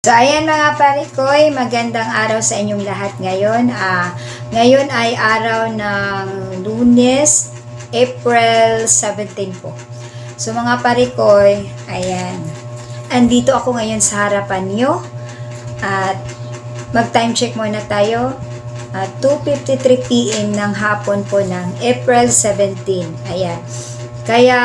So ayan mga parikoy, magandang araw sa inyong lahat ngayon. Ah, ngayon ay araw ng lunes, April 17 po. So mga parikoy, ayan. Andito ako ngayon sa harapan nyo. At mag-time check muna tayo. At 2.53 p.m. ng hapon po ng April 17. Ayan. Kaya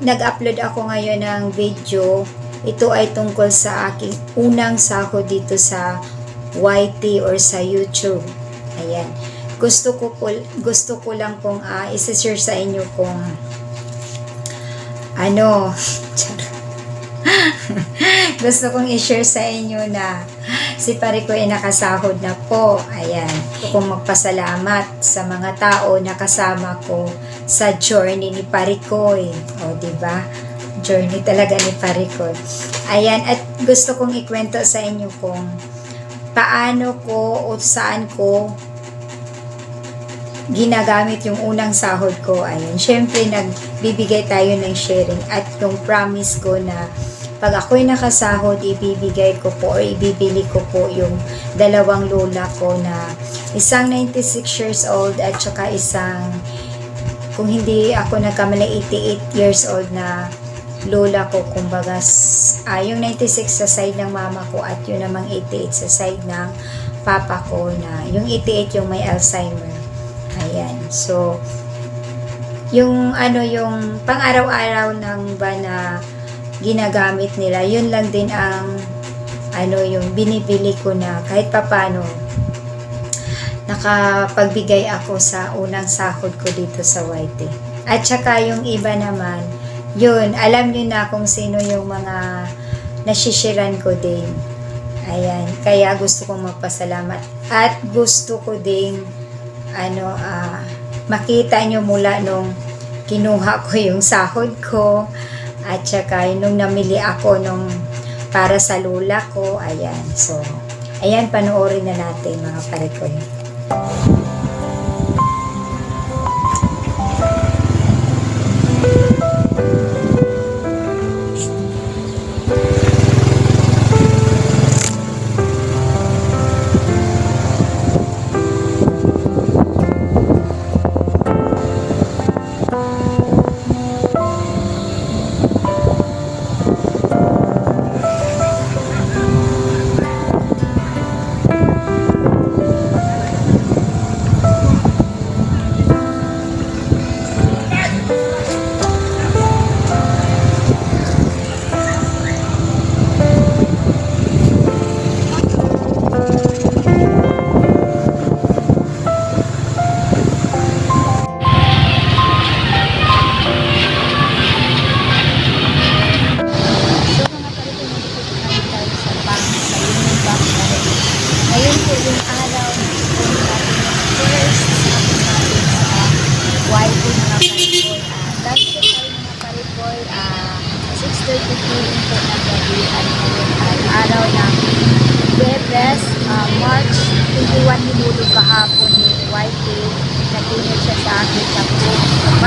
nag-upload ako ngayon ng video ito ay tungkol sa aking unang sahod dito sa YT or sa YouTube. Ayan. Gusto ko po, gusto ko lang pong uh, isa-share sa inyo kung ano, gusto kong i-share sa inyo na si pare ko ay nakasahod na po. Ayan. Gusto kong magpasalamat sa mga tao na kasama ko sa journey ni Parikoy. O, di ba? Journey talaga ni Parikoy. Ayan, at gusto kong ikwento sa inyo kung paano ko o saan ko ginagamit yung unang sahod ko. Ayun, syempre nagbibigay tayo ng sharing at yung promise ko na pag ako'y nakasahod, ibibigay ko po o ibibili ko po yung dalawang lola ko na isang 96 years old at saka isang kung hindi ako nagkamali 88 years old na lola ko kumbaga ah, yung 96 sa side ng mama ko at yun namang 88 sa side ng papa ko na yung 88 yung may Alzheimer. Ayan so yung ano yung pang araw-araw ng ba na ginagamit nila yun lang din ang ano yung binibili ko na kahit papano nakapagbigay ako sa unang sahod ko dito sa YT at saka yung iba naman yun, alam niyo na kung sino yung mga nasishiran ko din. Ayan, kaya gusto kong magpasalamat. At gusto ko din, ano, ah, makita nyo mula nung kinuha ko yung sahod ko, at saka nung namili ako nung para sa lula ko, ayan. So, ayan, panoorin na natin mga pare ko.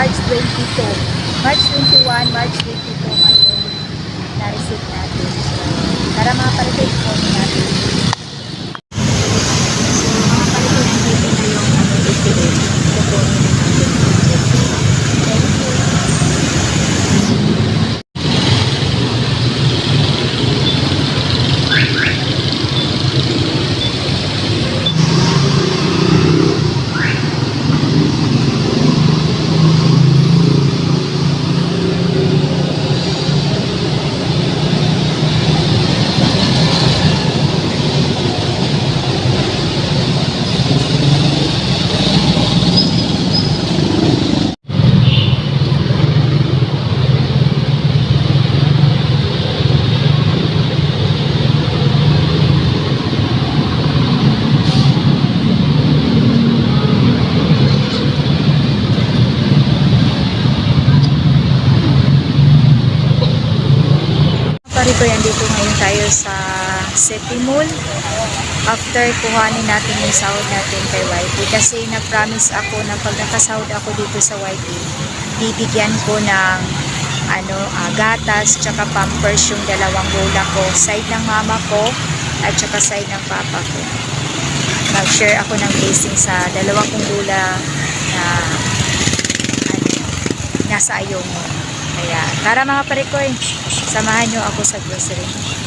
March 22 March 21, March 22 ngayon na-receive natin. So, tara mga palitoy po natin. So, mga palitoy, nandito na yung ano, ATM. Kukunin na natin. Pari ko yan dito ngayon tayo sa City Mall. After kuhanin natin yung sahod natin kay YT. Kasi nag-promise ako na pag nakasahod ako dito sa YT, bibigyan ko ng ano, ah, gatas, tsaka pampers yung dalawang lola ko. Side ng mama ko at tsaka side ng papa ko. Mag-share ako ng blessing sa dalawa kong lola na ano, nasa ayong kaya, tara mga parekoy, samahan nyo ako sa grocery.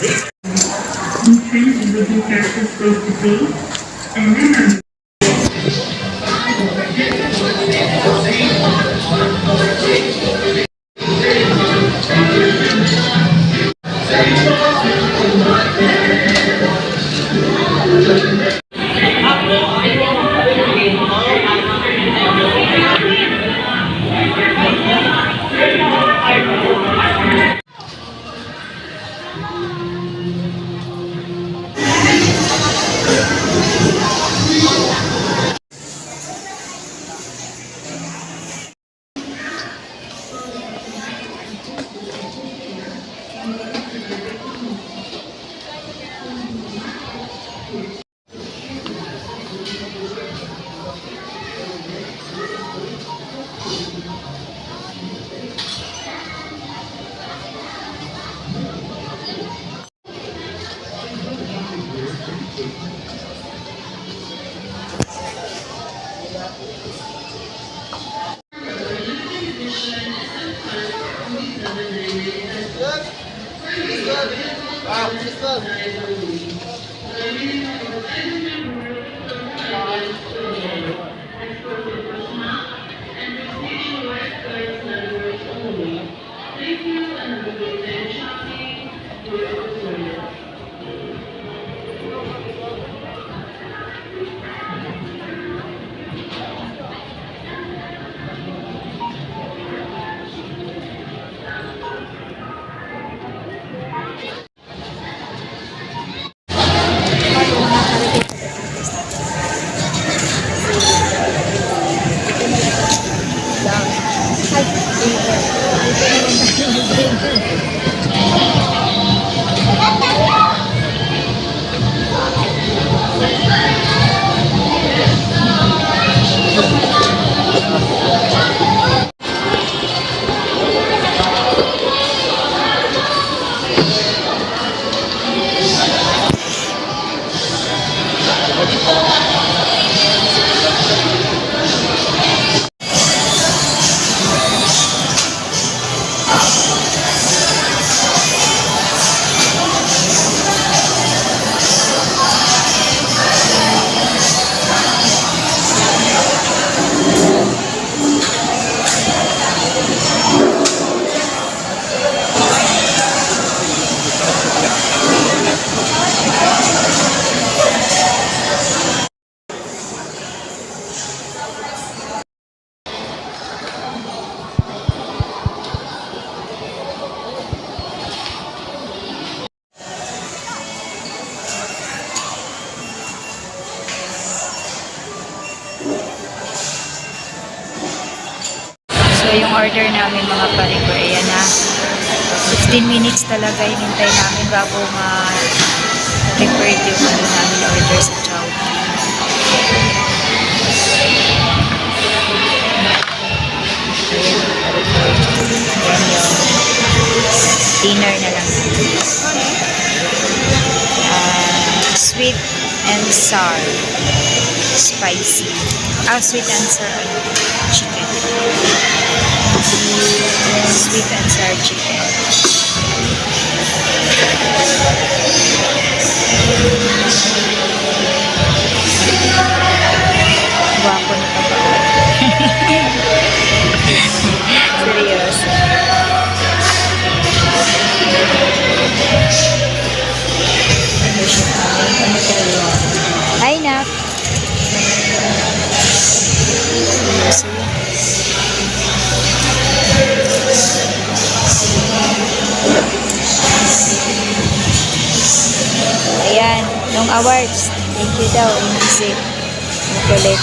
These three individual characters face to face, and then Stop! Stop! Stop! So, yung order namin mga pare ko, ayan na. 15 minutes talaga hinintay namin bago ma-prepare yung ano namin order sa Chowking. Ayan yung dinner na lang. Ah, sweet and sour. Spicy. Ah, sweet and sour Sweet and sour chicken. Gwapo na pa Seryoso. Hi, nung awards. Thank you daw, music. Makulit.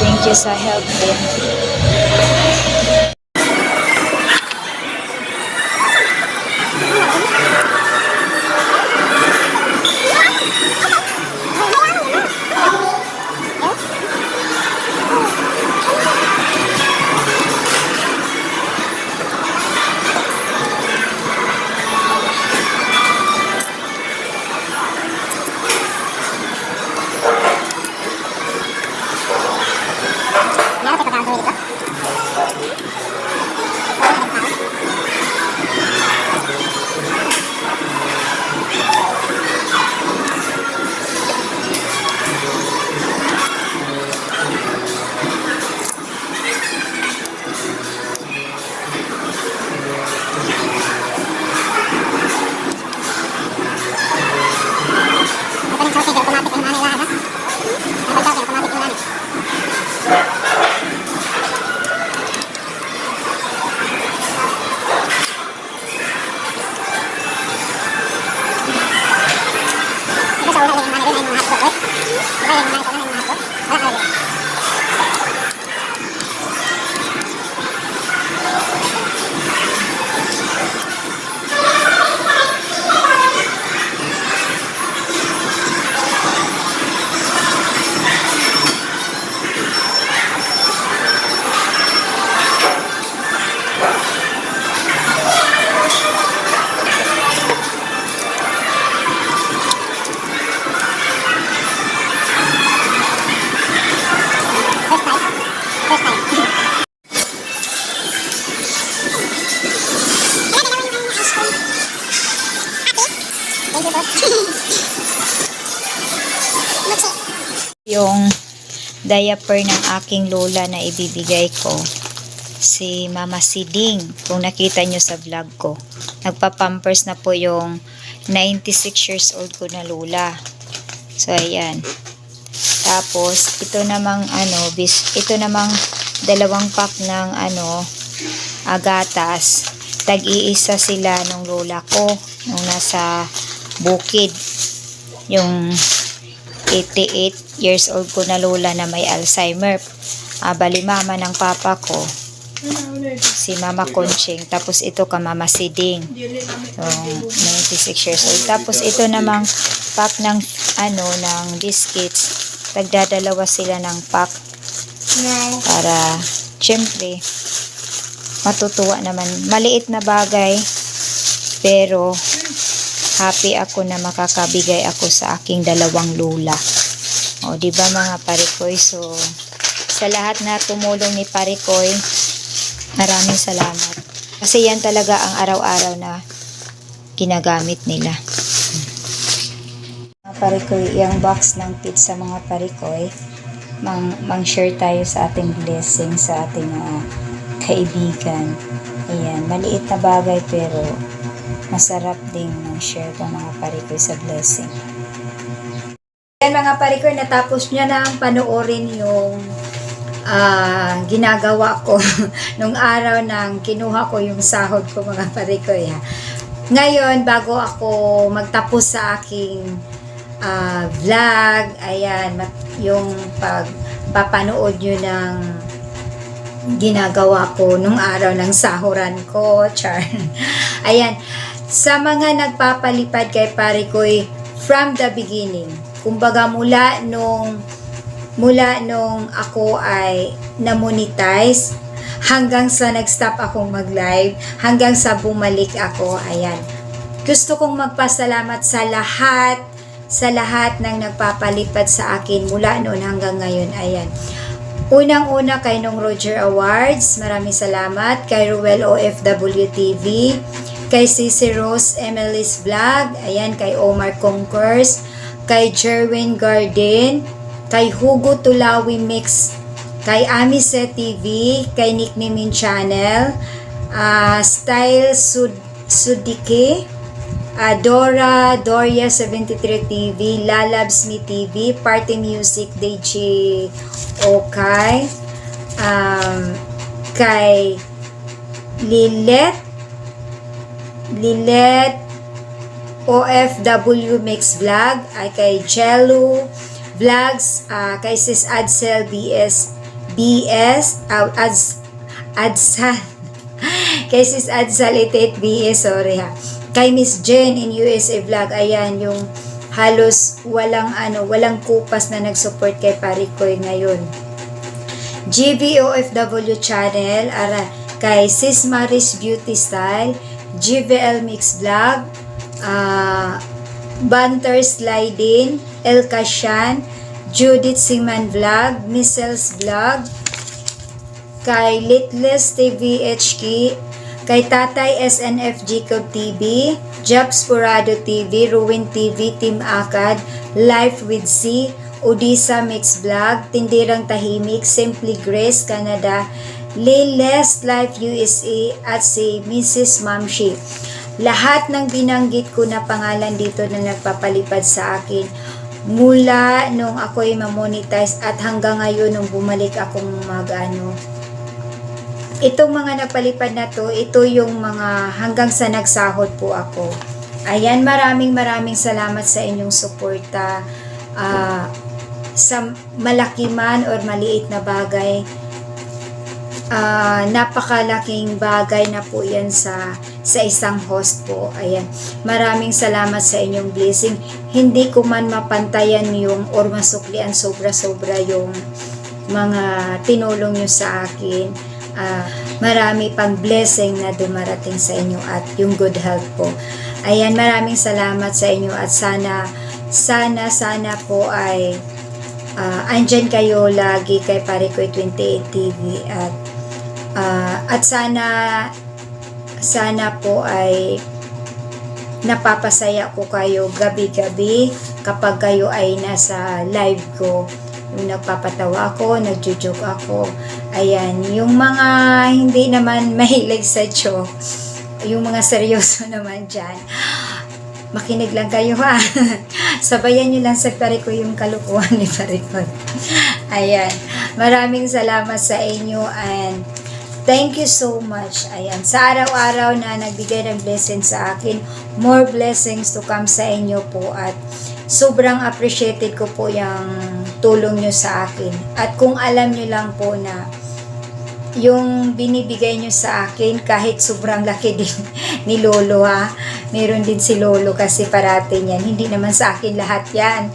Thank you sa help din. Diaper ng aking lola na ibibigay ko. Si Mama Siding kung nakita nyo sa vlog ko. Nagpapampers na po yung 96 years old ko na lola. So ayan. Tapos ito namang ano bis ito namang dalawang pack ng ano agatas. Tag-iisa sila nung lola ko nung nasa bukid. Yung 88 years old ko na lola na may Alzheimer. Ah, bali mama ng papa ko. Si Mama Conching. Tapos ito ka Mama Siding. So, 96 years old. Tapos ito namang pack ng ano ng biscuits. Tagdadalawa sila ng pack para syempre matutuwa naman. Maliit na bagay pero happy ako na makakabigay ako sa aking dalawang lula. O, di ba mga parikoy? So, sa lahat na tumulong ni parikoy, maraming salamat. Kasi yan talaga ang araw-araw na ginagamit nila. Mga parikoy, yung box ng pizza mga parikoy, mang, mang-share tayo sa ating blessing sa ating mga kaibigan. Ayan, maliit na bagay pero masarap ding ng mga parikoy sa blessing. Yan mga parikoy, natapos niya na ang panoorin yung ah, ginagawa ko nung araw nang kinuha ko yung sahod ko mga parikoy. Ha. Ngayon, bago ako magtapos sa aking ah, vlog, ayan, yung pag papanood nyo ng ginagawa ko nung araw ng sahuran ko. Char. Ayan. Sa mga nagpapalipad kay pare ko'y from the beginning. Kumbaga mula nung mula nung ako ay na-monetize hanggang sa nag-stop akong mag-live, hanggang sa bumalik ako. Ayan. Gusto kong magpasalamat sa lahat sa lahat ng nagpapalipad sa akin mula noon hanggang ngayon. Ayan. Unang-una kay Nung Roger Awards, maraming salamat. Kay Ruel OFW TV, kay Cici Rose Emily's Vlog, ayan, kay Omar Conquers, kay Jerwin Garden, kay Hugo Tulawi Mix, kay Amise TV, kay Nick Nimin Channel, ah, Style Sud Sudike, Dora, Doria 73 TV, Lalabs Me TV, Party Music, DJ Okay, um, kay Lilet, Lilet, OFW Mix Vlog, ay kay Jello Vlogs, ah, kay Sis Adsel BS, BS, uh, Ads, Adsan, kay Sis Adsal Itate BS, sorry ha, kay Miss Jen in USA Vlog, ayan yung halos walang ano, walang kupas na nag-support kay Parikoy ngayon. GBOFW channel, ara, kay Sis Maris Beauty Style, GVL Mix Vlog, ah, Banter Sliding, El Kashan, Judith Siman Vlog, Missels Vlog, kay Litless TV kay Tatay SNF Jacob TV, Jobs Sporado TV, Ruin TV, Team Akad, Life with C, Odisa Mix Vlog, Tindirang Tahimik, Simply Grace Canada, Liles Life USA at si Mrs. Mamshi. Lahat ng binanggit ko na pangalan dito na nagpapalipad sa akin mula nung ako'y mamonetize at hanggang ngayon nung bumalik akong mag ano, itong mga napalipad na to, ito yung mga hanggang sa nagsahod po ako. Ayan, maraming maraming salamat sa inyong suporta. Ah, sa malaki man or maliit na bagay, ah, napakalaking bagay na po yan sa sa isang host po. Ayan. Maraming salamat sa inyong blessing. Hindi ko man mapantayan yung or masuklian sobra-sobra yung mga tinulong nyo sa akin. Ah, marami pang blessing na dumarating sa inyo at yung good health po. Ayan, maraming salamat sa inyo at sana, sana, sana po ay ah, andyan kayo lagi kay Parikoy 28 TV at ah, at sana sana po ay napapasaya ko kayo gabi-gabi kapag kayo ay nasa live ko yung nagpapatawa ako, nagjo-joke ako. Ayan, yung mga hindi naman mahilig sa joke, yung mga seryoso naman dyan, makinig lang kayo ha. Sabayan nyo lang sa Pariko yung kalukuhan ni Pariko. Ayan, maraming salamat sa inyo and Thank you so much. Ayan, sa araw-araw na nagbigay ng blessing sa akin, more blessings to come sa inyo po at sobrang appreciated ko po yung tulong nyo sa akin. At kung alam nyo lang po na yung binibigay nyo sa akin kahit sobrang laki din ni Lolo ha. Meron din si Lolo kasi parati yan. Hindi naman sa akin lahat yan.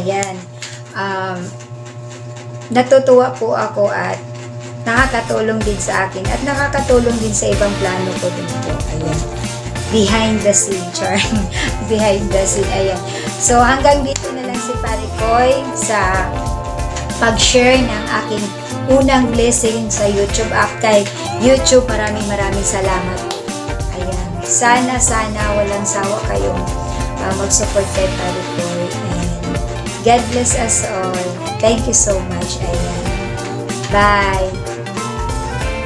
Ayan. Um, natutuwa po ako at nakakatulong din sa akin at nakakatulong din sa ibang plano ko din po. Ayan. Behind the scene, char. Behind the scene, ayan. So, hanggang dito na lang si Parikoy sa pag-share ng aking unang blessing sa YouTube app kay YouTube. Maraming maraming salamat. Ayan. Sana, sana walang sawa kayong uh, mag-support kay Parikoy. And God bless us all. Thank you so much. Ayan. Bye.